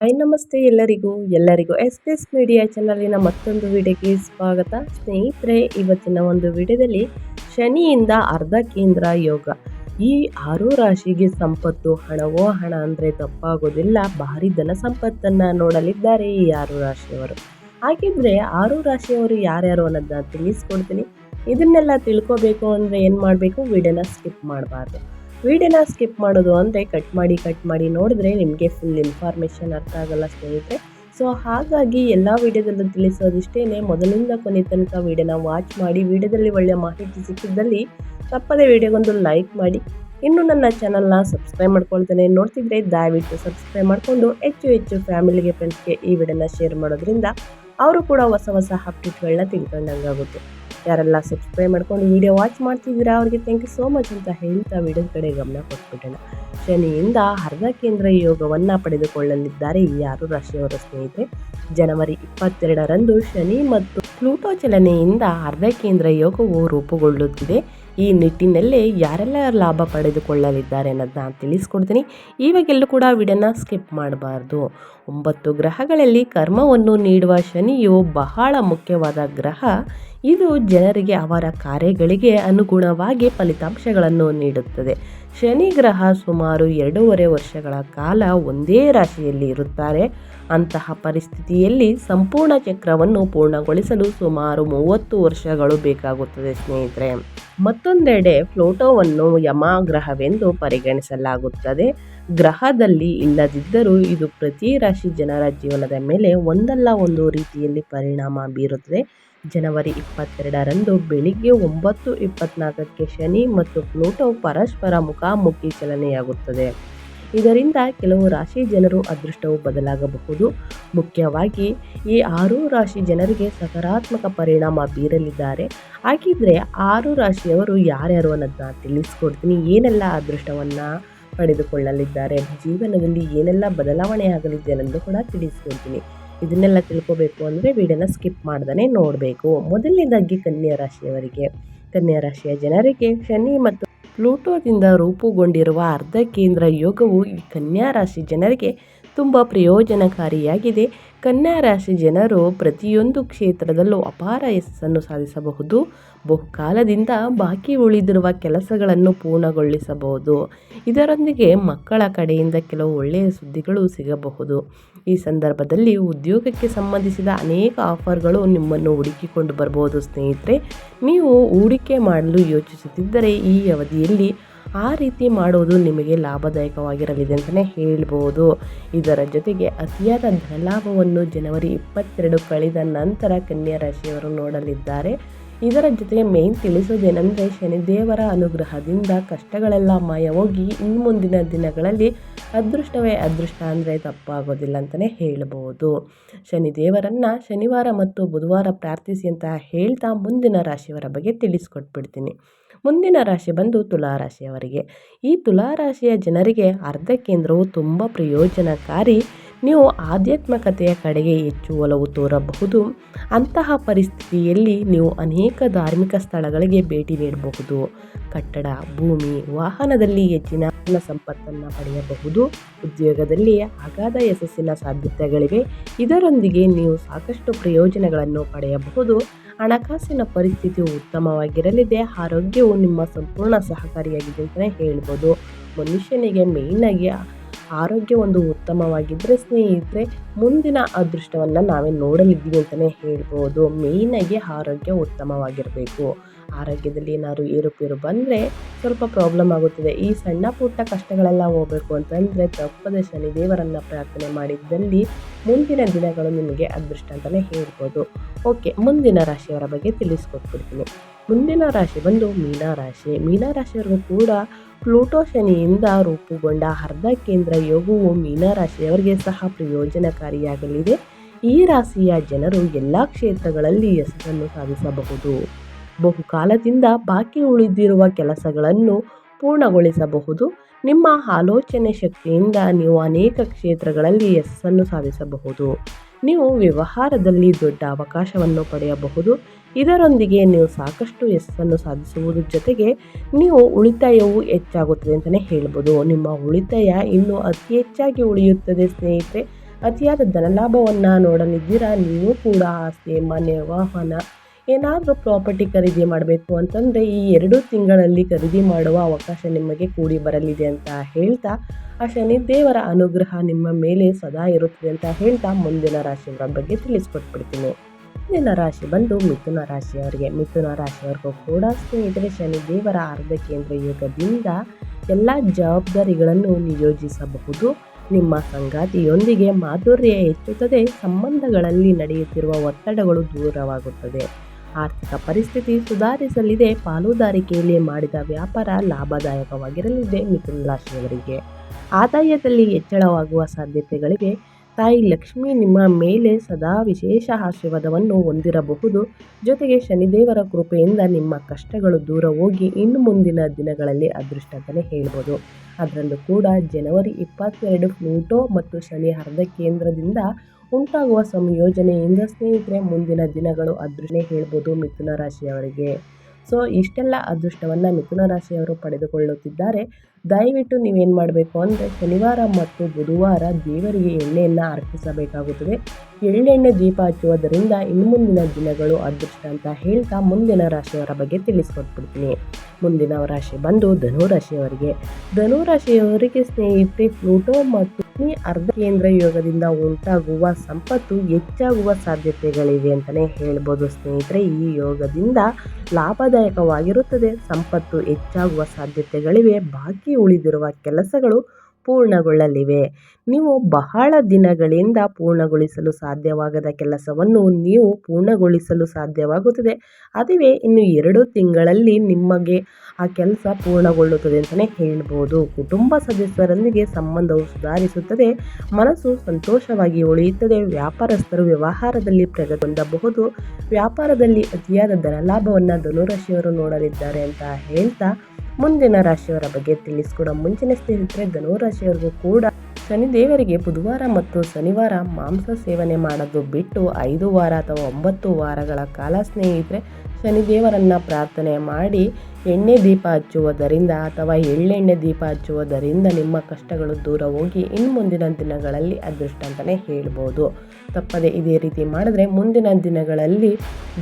Hi ನಮಸ್ತೆ ಎಲ್ಲರಿಗೂ. ಎಲ್ಲರಿಗೂ ಎಸ್ ಎಸ್ ಮೀಡಿಯಾ ಚಾನಲಿನ ಮತ್ತೊಂದು ವಿಡಿಯೋಗೆ ಸ್ವಾಗತ. ಸ್ನೇಹಿತರೆ, ಇವತ್ತಿನ ಒಂದು ವಿಡಿಯೋದಲ್ಲಿ ಶನಿಯಿಂದ ಅರ್ಧ ಕೇಂದ್ರ ಯೋಗ. ಈ ಆರು ರಾಶಿಗೆ ಸಂಪತ್ತು ಹಣವೋ ಹಣ ಅಂದರೆ ತಪ್ಪಾಗೋದಿಲ್ಲ. ಭಾರಿ ಧನ ಸಂಪತ್ತನ್ನು ನೋಡಲಿದ್ದಾರೆ ಈ ಆರು ರಾಶಿಯವರು. ಹಾಗಿದ್ರೆ ಆರು ರಾಶಿಯವರು ಯಾರ್ಯಾರು ಅನ್ನೋದನ್ನ ತಿಳಿಸ್ಕೊಡ್ತೀನಿ. ಇದನ್ನೆಲ್ಲ ತಿಳ್ಕೊಬೇಕು ಅಂದರೆ ಏನು ಮಾಡಬೇಕು? ವಿಡಿಯೋನ ಸ್ಕಿಪ್ ಮಾಡಬಾರ್ದು. ವಿಡಿಯೋನ ಸ್ಕಿಪ್ ಮಾಡೋದು ಅಂದರೆ ಕಟ್ ಮಾಡಿ ಕಟ್ ಮಾಡಿ ನೋಡಿದ್ರೆ ನಿಮಗೆ ಫುಲ್ ಇನ್ಫಾರ್ಮೇಷನ್ ಅರ್ಥ ಆಗಲ್ಲ ಸ್ನೇಹಿತರೆ. ಸೊ ಹಾಗಾಗಿ ಎಲ್ಲ ವಿಡಿಯೋದಲ್ಲೂ ತಿಳಿಸೋದಿಷ್ಟೇ ಮೊದಲಿಂದ ಕೊನೆ ತನಕ ವಿಡಿಯೋನ ವಾಚ್ ಮಾಡಿ, ವಿಡಿಯೋದಲ್ಲಿ ಒಳ್ಳೆಯ ಮಾಹಿತಿ ಸಿಕ್ಕಿದ್ದಲ್ಲಿ ತಪ್ಪದೇ ವಿಡಿಯೋಗೊಂದು ಲೈಕ್ ಮಾಡಿ. ಇನ್ನು ನನ್ನ ಚಾನಲ್ನ ಸಬ್ಸ್ಕ್ರೈಬ್ ಮಾಡ್ಕೊಳ್ತೇನೆ. ನೋಡ್ತಿದ್ರೆ ದಯವಿಟ್ಟು ಸಬ್ಸ್ಕ್ರೈಬ್ ಮಾಡಿಕೊಂಡು ಹೆಚ್ಚು ಹೆಚ್ಚು ಫ್ಯಾಮಿಲಿಗೆ ಫ್ರೆಂಡ್ಸ್ಗೆ ಈ ವಿಡಿಯೋನ ಶೇರ್ ಮಾಡೋದ್ರಿಂದ, ಅವರು ಕೂಡ ಹೊಸ ಹೊಸ ಅಪ್ಡೇಟ್ಗಳನ್ನ ತಿಳ್ಕೊಂಡಂಗಾಗುತ್ತೆ. ಯಾರೆಲ್ಲ ಸಬ್ಸ್ಕ್ರೈಬ್ ಮಾಡ್ಕೊಂಡು ವಿಡಿಯೋ ವಾಚ್ ಮಾಡ್ತಿದ್ದೀರಾ? ಅವ್ರಿಗೆ ಥ್ಯಾಂಕ್ ಯು ಸೋ ಮಚ್ ಅಂತ ಹೇಳ್ತಾ ವಿಡಿಯೋದ ಕಡೆ ಗಮನ ಕೊಟ್ಬಿಟ್ಟೆ ಶನಿಯಿಂದ ಅರ್ಧ ಕೇಂದ್ರ ಯೋಗವನ್ನು ಪಡೆದುಕೊಳ್ಳಲಿದ್ದಾರೆ ಈ ಆರು ರಾಶಿಯವರ ಸ್ನೇಹಿತರೆ? ಜನವರಿ ಇಪ್ಪತ್ತೆರಡರಂದು ಶನಿ ಮತ್ತು ಪ್ಲೂಟೋ ಚಲನೆಯಿಂದ ಅರ್ಧ ಕೇಂದ್ರ ಯೋಗವು ರೂಪುಗೊಳ್ಳುತ್ತಿದೆ. ಈ ನಿಟ್ಟಿನಲ್ಲಿ ಯಾರೆಲ್ಲ ಲಾಭ ಪಡೆದುಕೊಳ್ಳಲಿದ್ದಾರೆ ಅನ್ನೋದನ್ನ ತಿಳಿಸ್ಕೊಡ್ತೀನಿ. ಇವಾಗೆಲ್ಲೂ ಕೂಡ ವಿಡನ್ನ ಸ್ಕಿಪ್ ಮಾಡಬಾರ್ದು. ಒಂಬತ್ತು ಗ್ರಹಗಳಲ್ಲಿ ಕರ್ಮವನ್ನು ನೀಡುವ ಶನಿಯು ಬಹಳ ಮುಖ್ಯವಾದ ಗ್ರಹ. ಇದು ಜನರಿಗೆ ಅವರ ಕಾರ್ಯಗಳಿಗೆ ಅನುಗುಣವಾಗಿ ಫಲಿತಾಂಶಗಳನ್ನು ನೀಡುತ್ತದೆ. ಶನಿ ಗ್ರಹ ಸುಮಾರು ಎರಡೂವರೆ ವರ್ಷಗಳ ಕಾಲ ಒಂದೇ ರಾಶಿಯಲ್ಲಿ ಇರುತ್ತಾರೆ. ಅಂತಹ ಪರಿಸ್ಥಿತಿಯಲ್ಲಿ ಸಂಪೂರ್ಣ ಚಕ್ರವನ್ನು ಪೂರ್ಣಗೊಳಿಸಲು ಸುಮಾರು ಮೂವತ್ತು ವರ್ಷಗಳು ಬೇಕಾಗುತ್ತದೆ ಸ್ನೇಹಿತರೆ. ಮತ್ತೊಂದೆಡೆ ಫ್ಲೋಟೋವನ್ನು ಯಮ ಗ್ರಹವೆಂದು ಪರಿಗಣಿಸಲಾಗುತ್ತದೆ. ಗ್ರಹದಲ್ಲಿ ಇಲ್ಲದಿದ್ದರೂ ಇದು ಪ್ರತಿ ರಾಶಿ ಜನರ ಜೀವನದ ಮೇಲೆ ಒಂದಲ್ಲ ಒಂದು ರೀತಿಯಲ್ಲಿ ಪರಿಣಾಮ ಬೀರುತ್ತದೆ. ಜನವರಿ ಇಪ್ಪತ್ತೆರಡರಂದು ಬೆಳಿಗ್ಗೆ ಒಂಬತ್ತು ಇಪ್ಪತ್ನಾಲ್ಕಕ್ಕೆ ಶನಿ ಮತ್ತು ಪ್ಲೂಟೋ ಪರಸ್ಪರ ಮುಖಾಮುಖಿ ಚಲನೆಯಾಗುತ್ತದೆ. ಇದರಿಂದ ಕೆಲವು ರಾಶಿ ಜನರು ಅದೃಷ್ಟವು ಬದಲಾಗಬಹುದು. ಮುಖ್ಯವಾಗಿ ಈ ಆರು ರಾಶಿ ಜನರಿಗೆ ಸಕಾರಾತ್ಮಕ ಪರಿಣಾಮ ಬೀರಲಿದ್ದಾರೆ. ಹಾಗಿದ್ರೆ ಆರು ರಾಶಿಯವರು ಯಾರ್ಯಾರು ಅನ್ನೋದನ್ನ ತಿಳಿಸ್ಕೊಡ್ತೀನಿ. ಏನೆಲ್ಲ ಅದೃಷ್ಟವನ್ನು ಪಡೆದುಕೊಳ್ಳಲಿದ್ದಾರೆ? ಜೀವನದಲ್ಲಿ ಏನೆಲ್ಲ ಬದಲಾವಣೆ ಆಗಲಿದೆ ಅನ್ನೋದು ಕೂಡ ತಿಳಿಸ್ಕೊಡ್ತೀನಿ. ಇದನ್ನೆಲ್ಲ ತಿಳ್ಕೊಬೇಕು ಅಂದರೆ ವಿಡಿಯೋನ ಸ್ಕಿಪ್ ಮಾಡ್ದೇ ನೋಡಬೇಕು. ಮೊದಲನೇದಾಗಿ ಕನ್ಯಾ ರಾಶಿಯವರಿಗೆ, ಕನ್ಯಾ ರಾಶಿಯ ಜನರಿಗೆ ಶನಿ ಮತ್ತು ಪ್ಲೂಟೋದಿಂದ ರೂಪುಗೊಂಡಿರುವ ಅರ್ಧ ಕೇಂದ್ರ ಯೋಗವು ಈ ಕನ್ಯಾ ರಾಶಿ ಜನರಿಗೆ ತುಂಬ ಪ್ರಯೋಜನಕಾರಿಯಾಗಿದೆ. ಕನ್ಯಾ ರಾಶಿ ಜನರು ಪ್ರತಿಯೊಂದು ಕ್ಷೇತ್ರದಲ್ಲೂ ಅಪಾರ ಯಶಸ್ಸನ್ನು ಸಾಧಿಸಬಹುದು. ಬಹುಕಾಲದಿಂದ ಬಾಕಿ ಉಳಿದಿರುವ ಕೆಲಸಗಳನ್ನು ಪೂರ್ಣಗೊಳಿಸಬಹುದು. ಇದರೊಂದಿಗೆ ಮಕ್ಕಳ ಕಡೆಯಿಂದ ಕೆಲವು ಒಳ್ಳೆಯ ಸುದ್ದಿಗಳು ಸಿಗಬಹುದು. ಈ ಸಂದರ್ಭದಲ್ಲಿ ಉದ್ಯೋಗಕ್ಕೆ ಸಂಬಂಧಿಸಿದ ಅನೇಕ ಆಫರ್ಗಳು ನಿಮ್ಮನ್ನು ಹುಡುಕಿಕೊಂಡು ಬರಬಹುದು ಸ್ನೇಹಿತರೆ. ನೀವು ಹೂಡಿಕೆ ಮಾಡಲು ಯೋಚಿಸುತ್ತಿದ್ದರೆ ಈ ಅವಧಿಯಲ್ಲಿ ಆ ರೀತಿ ಮಾಡುವುದು ನಿಮಗೆ ಲಾಭದಾಯಕವಾಗಿರಲಿದೆ ಅಂತಲೇ ಹೇಳ್ಬೋದು. ಇದರ ಜೊತೆಗೆ ಅತಿಯಾದ ಧನಲಾಭವನ್ನು ಜನವರಿ ಇಪ್ಪತ್ತೆರಡು ಕಳೆದ ನಂತರ ಕನ್ಯಾ ರಾಶಿಯವರು ನೋಡಲಿದ್ದಾರೆ. ಇದರ ಜೊತೆಗೆ ಮೇನ್ ತಿಳಿಸೋದೇನೆಂದರೆ ಶನಿದೇವರ ಅನುಗ್ರಹದಿಂದ ಕಷ್ಟಗಳೆಲ್ಲ ಮಾಯ ಹೋಗಿ ಇನ್ನು ಮುಂದಿನ ದಿನಗಳಲ್ಲಿ ಅದೃಷ್ಟವೇ ಅದೃಷ್ಟ ಅಂದರೆ ತಪ್ಪಾಗೋದಿಲ್ಲ ಅಂತಲೇ ಹೇಳ್ಬೋದು. ಶನಿದೇವರನ್ನು ಶನಿವಾರ ಮತ್ತು ಬುಧವಾರ ಪ್ರಾರ್ಥಿಸಿ ಅಂತ ಹೇಳ್ತಾ ಮುಂದಿನ ರಾಶಿಯವರ ಬಗ್ಗೆ ತಿಳಿಸ್ಕೊಟ್ಬಿಡ್ತೀನಿ. ಮುಂದಿನ ರಾಶಿ ಬಂದು ತುಲಾರಾಶಿಯವರಿಗೆ ಈ ತುಲಾರಾಶಿಯ ಜನರಿಗೆ ಅರ್ಧ ಕೇಂದ್ರವು ತುಂಬ ಪ್ರಯೋಜನಕಾರಿ ನೀವು ಆಧ್ಯಾತ್ಮಿಕತೆಯ ಕಡೆಗೆ ಹೆಚ್ಚು ಒಲವು ತೋರಬಹುದು. ಅಂತಹ ಪರಿಸ್ಥಿತಿಯಲ್ಲಿ ನೀವು ಅನೇಕ ಧಾರ್ಮಿಕ ಸ್ಥಳಗಳಿಗೆ ಭೇಟಿ ನೀಡಬಹುದು. ಕಟ್ಟಡ, ಭೂಮಿ, ವಾಹನದಲ್ಲಿ ಹೆಚ್ಚಿನ ಸಂಪತ್ತನ್ನು ಪಡೆಯಬಹುದು. ಉದ್ಯೋಗದಲ್ಲಿ ಅಗಾಧ ಯಶಸ್ಸಿನ ಸಾಧ್ಯತೆಗಳಿವೆ. ಇದರೊಂದಿಗೆ ನೀವು ಸಾಕಷ್ಟು ಪ್ರಯೋಜನಗಳನ್ನು ಪಡೆಯಬಹುದು. ಹಣಕಾಸಿನ ಪರಿಸ್ಥಿತಿಯು ಉತ್ತಮವಾಗಿರಲಿದೆ. ಆರೋಗ್ಯವು ನಿಮ್ಮ ಸಂಪೂರ್ಣ ಸಹಕಾರಿಯಾಗಿದೆ ಅಂತಲೇ ಹೇಳ್ಬೋದು. ಮನುಷ್ಯನಿಗೆ ಮೇಯ್ನಾಗಿ ಆರೋಗ್ಯ ಒಂದು ಉತ್ತಮವಾಗಿದ್ದರೆ ಸ್ನೇಹಿತರೆ, ಮುಂದಿನ ಅದೃಷ್ಟವನ್ನು ನಾವೇ ನೋಡಲಿದ್ದೀವಿ ಅಂತಲೇ ಹೇಳ್ಬೋದು. ಮೇಯ್ನಾಗಿ ಆರೋಗ್ಯ ಉತ್ತಮವಾಗಿರಬೇಕು. ಆರೋಗ್ಯದಲ್ಲಿ ಏನಾದ್ರು ಏರುಪೇರು ಬಂದರೆ ಸ್ವಲ್ಪ ಪ್ರಾಬ್ಲಮ್ ಆಗುತ್ತದೆ. ಈ ಸಣ್ಣ ಪುಟ್ಟ ಕಷ್ಟಗಳೆಲ್ಲ ಹೋಗಬೇಕು ಅಂತಂದರೆ ತಪ್ಪದೆ ಶನಿದೇವರನ್ನು ಪ್ರಾರ್ಥನೆ ಮಾಡಿದ್ದಲ್ಲಿ ಮುಂದಿನ ದಿನಗಳು ನಿಮಗೆ ಅದೃಷ್ಟ ಅಂತಲೇ ಹೇಳ್ಬೋದು. ಓಕೆ ಮುಂದಿನ ರಾಶಿಯವರ ಬಗ್ಗೆ ತಿಳಿಸ್ಕೊಟ್ಬಿಡ್ತೀನಿ. ಮುಂದಿನ ರಾಶಿ ಬಂದು ಮೀನರಾಶಿ. ರಾಶಿಯವರು ಕೂಡ ಪ್ಲೂಟೋ ಶನಿಯಿಂದ ರೂಪುಗೊಂಡ ಅರ್ಧ ಕೇಂದ್ರ ಯೋಗವು ಮೀನರಾಶಿಯವರಿಗೆ ಸಹ ಪ್ರಯೋಜನಕಾರಿಯಾಗಲಿದೆ. ಈ ರಾಶಿಯ ಜನರು ಎಲ್ಲ ಕ್ಷೇತ್ರಗಳಲ್ಲಿ ಯಶಸ್ಸನ್ನು ಸಾಧಿಸಬಹುದು. ಬಹುಕಾಲದಿಂದ ಬಾಕಿ ಉಳಿದಿರುವ ಕೆಲಸಗಳನ್ನು ಪೂರ್ಣಗೊಳಿಸಬಹುದು. ನಿಮ್ಮ ಆಲೋಚನೆ ಶಕ್ತಿಯಿಂದ ನೀವು ಅನೇಕ ಕ್ಷೇತ್ರಗಳಲ್ಲಿ ಯಶಸ್ಸನ್ನು ಸಾಧಿಸಬಹುದು. ನೀವು ವ್ಯವಹಾರದಲ್ಲಿ ದೊಡ್ಡ ಅವಕಾಶವನ್ನು ಪಡೆಯಬಹುದು. ಇದರೊಂದಿಗೆ ನೀವು ಸಾಕಷ್ಟು ಯಶಸ್ಸನ್ನು ಸಾಧಿಸುವುದರ ಜೊತೆಗೆ ನೀವು ಉಳಿತಾಯವು ಹೆಚ್ಚಾಗುತ್ತದೆ ಅಂತಲೇ ಹೇಳ್ಬೋದು. ನಿಮ್ಮ ಉಳಿತಾಯ ಇನ್ನೂ ಅತಿ ಹೆಚ್ಚಾಗಿ ಉಳಿಯುತ್ತದೆ ಸ್ನೇಹಿತರೆ. ಅತಿಯಾದ ಧನಲಾಭವನ್ನು ನೋಡಲಿದ್ದೀರಾ? ನೀವು ಕೂಡ ಆಸ್ತಿ ವಾಹನ ಏನಾದರೂ ಪ್ರಾಪರ್ಟಿ ಖರೀದಿ ಮಾಡಬೇಕು ಅಂತಂದರೆ ಈ ಎರಡು ತಿಂಗಳಲ್ಲಿ ಖರೀದಿ ಮಾಡುವ ಅವಕಾಶ ನಿಮಗೆ ಕೂಡಿ ಬರಲಿದೆ ಅಂತ ಹೇಳ್ತಾ, ಆ ಶನಿ ದೇವರ ಅನುಗ್ರಹ ನಿಮ್ಮ ಮೇಲೆ ಸದಾ ಇರುತ್ತದೆ ಅಂತ ಹೇಳ್ತಾ ಮುಂದಿನ ರಾಶಿಯವರ ಬಗ್ಗೆ ತಿಳಿಸ್ಕೊಟ್ಬಿಡ್ತೀನಿ. ಮುಂದಿನ ರಾಶಿ ಬಂದು ಮಿಥುನ ರಾಶಿಯವರಿಗೆ, ಮಿಥುನ ರಾಶಿಯವರಿಗೂ ಕೂಡ ಸ್ನೇಹಿತರೆ ಶನಿ ದೇವರ ಅರ್ಧ ಕೇಂದ್ರ ಯೋಗದಿಂದ ಎಲ್ಲ ಜವಾಬ್ದಾರಿಗಳನ್ನು ನಿಯೋಜಿಸಬಹುದು. ನಿಮ್ಮ ಸಂಗಾತಿಯೊಂದಿಗೆ ಮಾಧುರ್ಯ ಹೆಚ್ಚುತ್ತದೆ, ಸಂಬಂಧಗಳಲ್ಲಿ ನಡೆಯುತ್ತಿರುವ ಒತ್ತಡಗಳು ದೂರವಾಗುತ್ತದೆ. ಆರ್ಥಿಕ ಪರಿಸ್ಥಿತಿ ಸುಧಾರಿಸಲಿದೆ. ಪಾಲುದಾರಿಕೆಯಲ್ಲಿ ಮಾಡಿದ ವ್ಯಾಪಾರ ಲಾಭದಾಯಕವಾಗಿರಲಿದೆ. ಮಿಥುನ ರಾಶಿಯವರಿಗೆ ಆದಾಯದಲ್ಲಿ ಹೆಚ್ಚಳವಾಗುವ ಸಾಧ್ಯತೆಗಳಿಗೆ ತಾಯಿ ಲಕ್ಷ್ಮಿ ನಿಮ್ಮ ಮೇಲೆ ಸದಾ ವಿಶೇಷ ಆಶೀರ್ವಾದವನ್ನು ಹೊಂದಿರಬಹುದು. ಜೊತೆಗೆ ಶನಿದೇವರ ಕೃಪೆಯಿಂದ ನಿಮ್ಮ ಕಷ್ಟಗಳು ದೂರ ಹೋಗಿ ಇನ್ನು ಮುಂದಿನ ದಿನಗಳಲ್ಲಿ ಅದೃಷ್ಟ ಹೇಳ್ಬೋದು. ಅದರಲ್ಲೂ ಕೂಡ ಜನವರಿ ಇಪ್ಪತ್ತೆರಡು ಪ್ಲೂಟೋ ಮತ್ತು ಶನಿ ಅರ್ಧ ಕೇಂದ್ರದಿಂದ ಉಂಟಾಗುವ ಸಂಯೋಜನೆಯಿಂದ ಸ್ನೇಹಿತರೆ, ಮುಂದಿನ ದಿನಗಳು ಅದೃಷ್ಟನೇ ಹೇಳ್ಬೋದು ಮಿಥುನ ರಾಶಿಯವರಿಗೆ. ಸೊ, ಇಷ್ಟೆಲ್ಲ ಅದೃಷ್ಟವನ್ನು ಮಿಥುನ ರಾಶಿಯವರು ಪಡೆದುಕೊಳ್ಳುತ್ತಿದ್ದಾರೆ. ದಯವಿಟ್ಟು ನೀವೇನು ಮಾಡಬೇಕು ಅಂದರೆ, ಶನಿವಾರ ಮತ್ತು ಬುಧವಾರ ದೇವರಿಗೆ ಎಣ್ಣೆಯನ್ನು ಅರ್ಪಿಸಬೇಕಾಗುತ್ತದೆ. ಎಳ್ಳೆಣ್ಣೆ ದೀಪ ಹಚ್ಚುವುದರಿಂದ ಇನ್ನು ಮುಂದಿನ ದಿನಗಳು ಅದೃಷ್ಟ ಅಂತ ಹೇಳ್ತಾ ಮುಂದಿನ ರಾಶಿಯವರ ಬಗ್ಗೆ ತಿಳಿಸ್ಕೊಟ್ಬಿಡ್ತೀನಿ. ಮುಂದಿನ ರಾಶಿ ಬಂದು ಧನುರಾಶಿಯವರಿಗೆ. ಧನುರಾಶಿಯವರಿಗೆ ಧನು ರಾಶಿಯವರಿಗೆ ಸ್ನೇಹಿತರೆ, ಪ್ಲೂಟೋ ಮತ್ತು ಈ ಅರ್ಧ ಕೇಂದ್ರ ಯೋಗದಿಂದ ಉಂಟಾಗುವ ಸಂಪತ್ತು ಹೆಚ್ಚಾಗುವ ಸಾಧ್ಯತೆಗಳಿವೆ ಅಂತಾನೆ ಹೇಳ್ಬೋದು ಸ್ನೇಹಿತರೆ. ಈ ಯೋಗದಿಂದ ಲಾಭದಾಯಕವಾಗಿರುತ್ತದೆ. ಸಂಪತ್ತು ಹೆಚ್ಚಾಗುವ ಸಾಧ್ಯತೆಗಳಿವೆ. ಬಾಕಿ ಉಳಿದಿರುವ ಕೆಲಸಗಳು ಪೂರ್ಣಗೊಳ್ಳಲಿವೆ. ನೀವು ಬಹಳ ದಿನಗಳಿಂದ ಪೂರ್ಣಗೊಳಿಸಲು ಸಾಧ್ಯವಾಗದ ಕೆಲಸವನ್ನು ನೀವು ಪೂರ್ಣಗೊಳಿಸಲು ಸಾಧ್ಯವಾಗುತ್ತದೆ. ಅದುವೇ ಇನ್ನು ಎರಡು ತಿಂಗಳಲ್ಲಿ ನಿಮಗೆ ಆ ಕೆಲಸ ಪೂರ್ಣಗೊಳ್ಳುತ್ತದೆ ಅಂತಲೇ ಹೇಳ್ಬೋದು. ಕುಟುಂಬ ಸದಸ್ಯರೊಂದಿಗೆ ಸಂಬಂಧವು ಸುಧಾರಿಸುತ್ತದೆ. ಮನಸ್ಸು ಸಂತೋಷವಾಗಿ ಉಳಿಯುತ್ತದೆ. ವ್ಯಾಪಾರಸ್ಥರು ವ್ಯವಹಾರದಲ್ಲಿ ಪ್ರಗತಿಗೊಂಡಬಹುದು ವ್ಯಾಪಾರದಲ್ಲಿ ಅತಿಯಾದ ಧನಲಾಭವನ್ನು ಧನುರಾಶಿಯವರು ನೋಡಲಿದ್ದಾರೆ ಅಂತ ಹೇಳ್ತಾ ಮುಂದಿನ ರಾಶಿಯವರ ಬಗ್ಗೆ ತಿಳಿಸ್ಕೊಡೋ ಮುಂಚಿನ ಸ್ನೇಹಿತರೆ, ಧನುರಾಶಿಯವರಿಗೂ ಕೂಡ ಶನಿದೇವರಿಗೆ ಬುಧವಾರ ಮತ್ತು ಶನಿವಾರ ಮಾಂಸ ಸೇವನೆ ಮಾಡೋದು ಬಿಟ್ಟು ಐದು ವಾರ ಅಥವಾ ಒಂಬತ್ತು ವಾರಗಳ ಕಾಲ ಸ್ನೇಹಿತರೆ ಶನಿದೇವರನ್ನು ಪ್ರಾರ್ಥನೆ ಮಾಡಿ ಎಣ್ಣೆ ದೀಪ ಹಚ್ಚುವುದರಿಂದ ಅಥವಾ ಎಳ್ಳೆಣ್ಣೆ ದೀಪ ಹಚ್ಚುವುದರಿಂದ ನಿಮ್ಮ ಕಷ್ಟಗಳು ದೂರ ಹೋಗಿ ಇನ್ನು ಮುಂದಿನ ದಿನಗಳಲ್ಲಿ ಅದೃಷ್ಟ ಅಂತಲೇ ಹೇಳ್ಬೋದು. ತಪ್ಪದೆ ಇದೇ ರೀತಿ ಮಾಡಿದ್ರೆ ಮುಂದಿನ ದಿನಗಳಲ್ಲಿ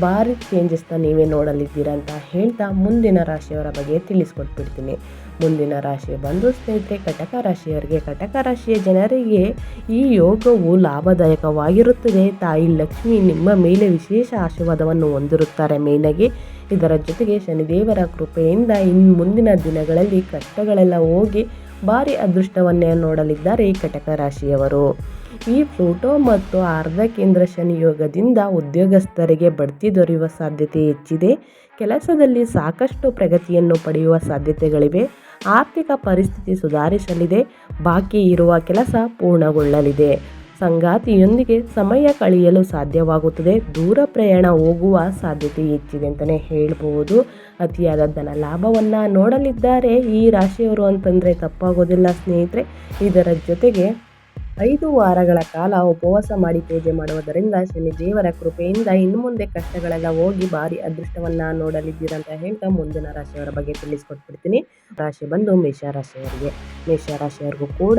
ಭಾರಿ ಚೇಂಜಸ್ನ ನೀವೇ ನೋಡಲಿದ್ದೀರ ಅಂತ ಹೇಳ್ತಾ ಮುಂದಿನ ರಾಶಿಯವರ ಬಗ್ಗೆ ತಿಳಿಸ್ಕೊಟ್ಬಿಡ್ತೀನಿ. ಮುಂದಿನ ರಾಶಿ ಬಂದು ಸ್ನೇಹಿತರೆ, ಕಟಕ ರಾಶಿಯವರಿಗೆ, ಕಟಕ ರಾಶಿಯ ಜನರಿಗೆ ಈ ಯೋಗವು ಲಾಭದಾಯಕವಾಗಿರುತ್ತದೆ. ತಾಯಿ ಲಕ್ಷ್ಮಿ ನಿಮ್ಮ ಮೇಲೆ ವಿಶೇಷ ಆಶೀರ್ವಾದವನ್ನು ಹೊಂದಿರುತ್ತಾರೆ. ಮೇನಾಗಿ ಇದರ ಜೊತೆಗೆ ಶನಿದೇವರ ಕೃಪೆಯಿಂದ ಇನ್ನು ಮುಂದಿನ ದಿನಗಳಲ್ಲಿ ಕಷ್ಟಗಳೆಲ್ಲ ಹೋಗಿ ಭಾರಿ ಅದೃಷ್ಟವನ್ನೇ ನೋಡಲಿದ್ದಾರೆ ಕಟಕ ರಾಶಿಯವರು. ಈ ಫೋಟೋ ಮತ್ತು ಅರ್ಧ ಕೇಂದ್ರ ಶನಿ ಯೋಗದಿಂದ ಉದ್ಯೋಗಸ್ಥರಿಗೆ ಬಡ್ತಿ ದೊರೆಯುವ ಸಾಧ್ಯತೆ ಹೆಚ್ಚಿದೆ. ಕೆಲಸದಲ್ಲಿ ಸಾಕಷ್ಟು ಪ್ರಗತಿಯನ್ನು ಪಡೆಯುವ ಸಾಧ್ಯತೆಗಳಿವೆ. ಆರ್ಥಿಕ ಪರಿಸ್ಥಿತಿ ಸುಧಾರಿಸಲಿದೆ. ಬಾಕಿ ಇರುವ ಕೆಲಸ ಪೂರ್ಣಗೊಳ್ಳಲಿದೆ. ಸಂಗಾತಿಯೊಂದಿಗೆ ಸಮಯ ಕಳೆಯಲು ಸಾಧ್ಯವಾಗುತ್ತದೆ. ದೂರ ಪ್ರಯಾಣ ಹೋಗುವ ಸಾಧ್ಯತೆ ಹೆಚ್ಚಿದೆ ಅಂತಲೇ ಹೇಳ್ಬೋದು. ಅತಿಯಾದ ಧನ ಲಾಭವನ್ನು ನೋಡಲಿದ್ದಾರೆ ಈ ರಾಶಿಯವರು ಅಂತಂದರೆ ತಪ್ಪಾಗೋದಿಲ್ಲ ಸ್ನೇಹಿತರೆ. ಇದರ ಜೊತೆಗೆ ಐದು ವಾರಗಳ ಕಾಲ ಉಪವಾಸ ಮಾಡಿ ಪೂಜೆ ಮಾಡುವುದರಿಂದ ಶನಿ ದೇವರ ಕೃಪೆಯಿಂದ ಇನ್ನು ಮುಂದೆ ಕಷ್ಟಗಳೆಲ್ಲ ಹೋಗಿ ಭಾರಿ ಅದೃಷ್ಟವನ್ನ ನೋಡಲಿದ್ದೀರಂತ ಹೇಳ್ತಾ ಮುಂದಿನ ರಾಶಿಯವರ ಬಗ್ಗೆ ತಿಳಿಸ್ಕೊಟ್ಬಿಡ್ತೀನಿ. ರಾಶಿ ಬಂದು ಮೇಷರಾಶಿಯವರಿಗೆ. ಮೇಷರಾಶಿಯವರಿಗೂ ಕೂಡ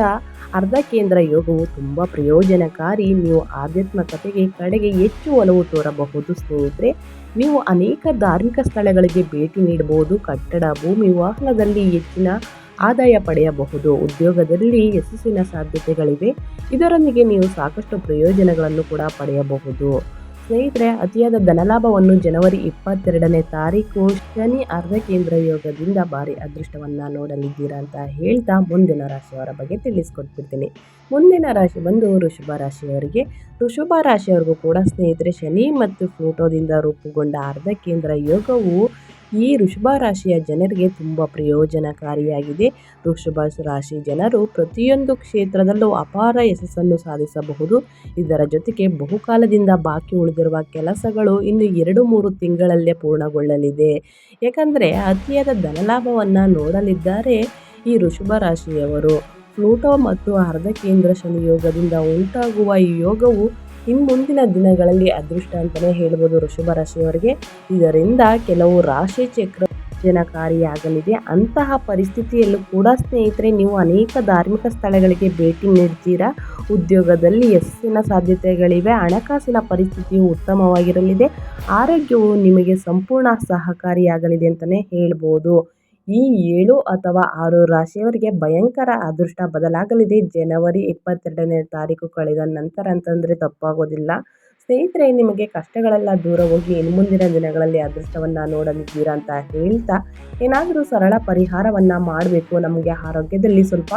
ಅರ್ಧ ಕೇಂದ್ರ ಯೋಗವು ತುಂಬ ಪ್ರಯೋಜನಕಾರಿ. ನೀವು ಆಧ್ಯಾತ್ಮಿಕತೆಗೆ ಕಡೆಗೆ ಹೆಚ್ಚು ಒಲವು ತೋರಬಹುದು. ಸ್ನೇಹಿತರೆ, ನೀವು ಅನೇಕ ಧಾರ್ಮಿಕ ಸ್ಥಳಗಳಿಗೆ ಭೇಟಿ ನೀಡಬಹುದು. ಕಟ್ಟಡ, ಭೂಮಿ, ವಾಹನದಲ್ಲಿ ಹೆಚ್ಚಿನ ಆದಾಯ ಪಡೆಯಬಹುದು. ಉದ್ಯೋಗದಲ್ಲಿ ಯಶಸ್ಸಿನ ಸಾಧ್ಯತೆಗಳಿವೆ. ಇದರೊಂದಿಗೆ ನೀವು ಸಾಕಷ್ಟು ಪ್ರಯೋಜನಗಳನ್ನು ಕೂಡ ಪಡೆಯಬಹುದು. ಸ್ನೇಹಿತರೆ, ಅತಿಯಾದ ಧನಲಾಭವನ್ನು ಜನವರಿ ಇಪ್ಪತ್ತೆರಡನೇ ತಾರೀಕು ಶನಿ ಅರ್ಧ ಕೇಂದ್ರ ಯೋಗದಿಂದ ಭಾರಿ ಅದೃಷ್ಟವನ್ನು ನೋಡಲಿದ್ದೀರಾ ಅಂತ ಹೇಳ್ತಾ ಮುಂದಿನ ರಾಶಿಯವರ ಬಗ್ಗೆ ತಿಳಿಸ್ಕೊಟ್ಬಿಡ್ತೀನಿ ಮುಂದಿನ ರಾಶಿ ಬಂದು ಋಷಭ ರಾಶಿಯವರಿಗೆ. ಋಷಭ ರಾಶಿಯವರಿಗೂ ಕೂಡ ಸ್ನೇಹಿತರೆ, ಶನಿ ಮತ್ತು ಫೋಟೋದಿಂದ ರೂಪುಗೊಂಡ ಅರ್ಧ ಕೇಂದ್ರ ಯೋಗವು ಈ ವೃಷಭ ರಾಶಿಯ ಜನರಿಗೆ ತುಂಬ ಪ್ರಯೋಜನಕಾರಿಯಾಗಿದೆ. ವೃಷಭ ರಾಶಿ ಜನರು ಪ್ರತಿಯೊಂದು ಕ್ಷೇತ್ರದಲ್ಲೂ ಅಪಾರ ಯಶಸ್ಸನ್ನು ಸಾಧಿಸಬಹುದು. ಇದರ ಜೊತೆಗೆ ಬಹುಕಾಲದಿಂದ ಬಾಕಿ ಉಳಿದಿರುವ ಕೆಲಸಗಳು ಇನ್ನು ಎರಡು ಮೂರು ತಿಂಗಳಲ್ಲೇ ಪೂರ್ಣಗೊಳ್ಳಲಿದೆ. ಯಾಕಂದರೆ ಅತಿಯಾದ ಧನಲಾಭವನ್ನು ನೋಡಲಿದ್ದಾರೆ ಈ ವೃಷಭ ರಾಶಿಯವರು. ಪ್ಲೂಟೋ ಮತ್ತು ಅರ್ಧ ಕೇಂದ್ರ ಯೋಗದಿಂದ ಉಂಟಾಗುವ ಈ ಯೋಗವು ಇನ್ನು ಮುಂದಿನ ದಿನಗಳಲ್ಲಿ ಅದೃಷ್ಟ ಅಂತಲೇ ಹೇಳ್ಬೋದು ವೃಷಭ ರಾಶಿಯವರಿಗೆ. ಇದರಿಂದ ಕೆಲವು ರಾಶಿ ಚಕ್ರ ಜನಕಾರಿಯಾಗಲಿದೆ ಅಂತಹ ಪರಿಸ್ಥಿತಿಯಲ್ಲೂ ಕೂಡ ಸ್ನೇಹಿತರೆ, ನೀವು ಅನೇಕ ಧಾರ್ಮಿಕ ಸ್ಥಳಗಳಿಗೆ ಭೇಟಿ ನೀಡ್ತೀರಾ? ಉದ್ಯೋಗದಲ್ಲಿ ಯಶಸ್ಸಿನ ಸಾಧ್ಯತೆಗಳಿವೆ, ಹಣಕಾಸಿನ ಪರಿಸ್ಥಿತಿಯು ಉತ್ತಮವಾಗಿರಲಿದೆ, ಆರೋಗ್ಯವು ನಿಮಗೆ ಸಂಪೂರ್ಣ ಸಹಕಾರಿಯಾಗಲಿದೆ ಅಂತಲೇ ಹೇಳ್ಬೋದು. ಈ ಏಳು ಅಥವಾ ಆರು ರಾಶಿಯವರಿಗೆ ಭಯಂಕರ ಅದೃಷ್ಟ ಬದಲಾಗಲಿದೆ. ಜನವರಿ ಇಪ್ಪತ್ತೆರಡನೇ ತಾರೀಕು ಕಳೆದ ನಂತರ ಅಂತಂದರೆ ತಪ್ಪಾಗೋದಿಲ್ಲ. ಸ್ನೇಹಿತರೆ, ನಿಮಗೆ ಕಷ್ಟಗಳೆಲ್ಲ ದೂರ ಹೋಗಿ ಇನ್ನು ಮುಂದಿನ ದಿನಗಳಲ್ಲಿ ಅದೃಷ್ಟವನ್ನು ನೋಡಲಿದ್ದೀರಾ ಅಂತ ಹೇಳ್ತಾ ಏನಾದರೂ ಸರಳ ಪರಿಹಾರವನ್ನು ಮಾಡಬೇಕು. ನಮಗೆ ಆರೋಗ್ಯದಲ್ಲಿ ಸ್ವಲ್ಪ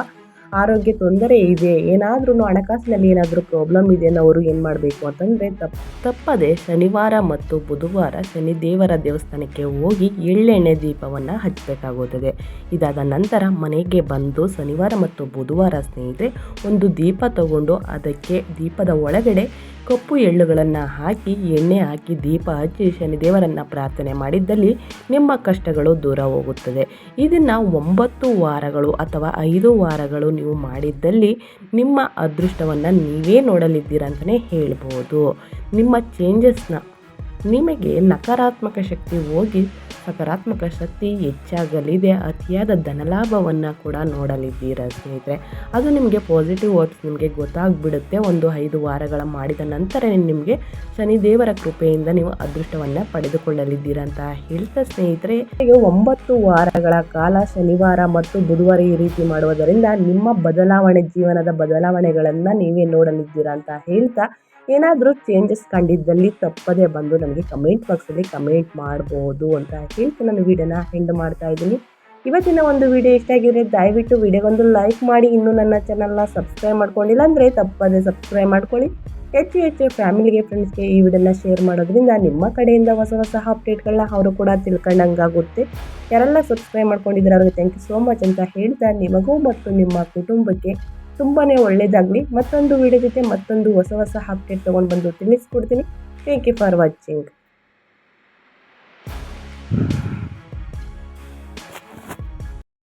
ಆರೋಗ್ಯ ತೊಂದರೆ ಇದೆ ಏನಾದ್ರೂ ಹಣಕಾಸಿನಲ್ಲಿ ಏನಾದರೂ ಪ್ರಾಬ್ಲಮ್ ಇದೆ ಅವರು ಏನು ಮಾಡಬೇಕು ಅಂತಂದರೆ ತಪ್ಪ ತಪ್ಪದೆ ಶನಿವಾರ ಮತ್ತು ಬುಧವಾರ ಶನಿ ದೇವರ ದೇವಸ್ಥಾನಕ್ಕೆ ಹೋಗಿ ಎಳ್ಳೆಣ್ಣೆ ದೀಪವನ್ನು ಹಚ್ಚಬೇಕಾಗುತ್ತದೆ ಇದಾದ ನಂತರ ಮನೆಗೆ ಬಂದು ಶನಿವಾರ ಮತ್ತು ಬುಧವಾರ ಸ್ನೇಹಿತರೆ ಒಂದು ದೀಪ ತಗೊಂಡು ಅದಕ್ಕೆ ದೀಪದ ಒಳಗಡೆ ಕಪ್ಪು ಎಳ್ಳುಗಳನ್ನು ಹಾಕಿ, ಎಣ್ಣೆ ಹಾಕಿ ದೀಪ ಹಚ್ಚಿ ಶನಿದೇವರನ್ನು ಪ್ರಾರ್ಥನೆ ಮಾಡಿದ್ದಲ್ಲಿ ನಿಮ್ಮ ಕಷ್ಟಗಳು ದೂರ ಹೋಗುತ್ತದೆ. ಇದನ್ನು ಒಂಬತ್ತು ವಾರಗಳು ಅಥವಾ ಐದು ವಾರಗಳು ನೀವು ಮಾಡಿದ್ದಲ್ಲಿ ನಿಮ್ಮ ಅದೃಷ್ಟವನ್ನು ನೀವೇ ನೋಡಲಿದ್ದೀರ ಅಂತಲೇ ಹೇಳ್ಬೋದು. ನಿಮ್ಮ ಚೇಂಜಸ್ನ ನಿಮಗೆ ನಕಾರಾತ್ಮಕ ಶಕ್ತಿ ಹೋಗಿ ಸಕಾರಾತ್ಮಕ ಶಕ್ತಿ ಹೆಚ್ಚಾಗಲಿದೆ. ಅತಿಯಾದ ಧನಲಾಭವನ್ನು ಕೂಡ ನೋಡಲಿದ್ದೀರ ಸ್ನೇಹಿತರೆ. ಅದು ನಿಮಗೆ ಪಾಸಿಟಿವ್ ವರ್ಡ್ಸ್ ನಿಮಗೆ ಗೊತ್ತಾಗ್ಬಿಡುತ್ತೆ. ಒಂದು ಐದು ವಾರಗಳ ಮಾಡಿದ ನಂತರ ನಿಮಗೆ ಶನಿದೇವರ ಕೃಪೆಯಿಂದ ನೀವು ಅದೃಷ್ಟವನ್ನು ಪಡೆದುಕೊಳ್ಳಲಿದ್ದೀರ ಅಂತ ಹೇಳ್ತಾ ಸ್ನೇಹಿತರೆ. ಒಂಬತ್ತು ವಾರಗಳ ಕಾಲ ಶನಿವಾರ ಮತ್ತು ಬುಧವಾರ ಈ ರೀತಿ ಮಾಡುವುದರಿಂದ ನಿಮ್ಮ ಬದಲಾವಣೆ, ಜೀವನದ ಬದಲಾವಣೆಗಳನ್ನು ನೀವೇ ನೋಡಲಿದ್ದೀರಾ ಅಂತ ಹೇಳ್ತಾ ಏನಾದರೂ ಚೇಂಜಸ್ ಕಂಡಿದ್ದಲ್ಲಿ ತಪ್ಪದೇ ಬಂದು ನನಗೆ ಕಮೆಂಟ್ ಬಾಕ್ಸಲ್ಲಿ ಕಮೆಂಟ್ ಮಾಡ್ಬೋದು ಅಂತ ಹೇಳ್ತಾ ನಾನು ವಿಡಿಯೋನ ಹೆಂಡ್ ಮಾಡ್ತಾ ಇದ್ದೀನಿ. ಇವತ್ತಿನ ಒಂದು ವಿಡಿಯೋ ಇಷ್ಟ ಆಗಿದ್ರೆ ದಯವಿಟ್ಟು ವಿಡಿಯೋಗೊಂದು ಲೈಕ್ ಮಾಡಿ. ಇನ್ನೂ ನನ್ನ ಚಾನಲ್ನ ಸಬ್ಸ್ಕ್ರೈಬ್ ಮಾಡ್ಕೊಂಡಿಲ್ಲ ಅಂದರೆ ತಪ್ಪದೇ ಸಬ್ಸ್ಕ್ರೈಬ್ ಮಾಡ್ಕೊಳ್ಳಿ. ಹೆಚ್ಚು ಹೆಚ್ಚು ಫ್ಯಾಮಿಲಿಗೆ ಫ್ರೆಂಡ್ಸ್ಗೆ ಈ ವಿಡಿಯೋನ ಶೇರ್ ಮಾಡೋದ್ರಿಂದ ನಿಮ್ಮ ಕಡೆಯಿಂದ ಹೊಸ ಹೊಸ ಅಪ್ಡೇಟ್ಗಳನ್ನ ಅವರು ಕೂಡ ತಿಳ್ಕೊಂಡಂಗಾಗುತ್ತೆ. ಯಾರೆಲ್ಲ ಸಬ್ಸ್ಕ್ರೈಬ್ ಮಾಡ್ಕೊಂಡಿದ್ದಾರೆ ಅವ್ರಿಗೆ ಥ್ಯಾಂಕ್ ಯು ಸೋ ಮಚ್ ಅಂತ ಹೇಳ್ತಾ, ನಿಮಗೂ ಮತ್ತು ನಿಮ್ಮ ಕುಟುಂಬಕ್ಕೆ ತುಂಬಾ ಒಳ್ಳೆಯದಾಗಲಿ ಮತ್ತೊಂದು ವಿಡಿಯೋ ಜೊತೆ ಮತ್ತೊಂದು ಹೊಸ ಹೊಸ ಅಪ್ಡೇಟ್ ತೊಗೊಂಡು ಬಂದು ತಿಳಿಸ್ಕೊಡ್ತೀನಿ. Thank you for watching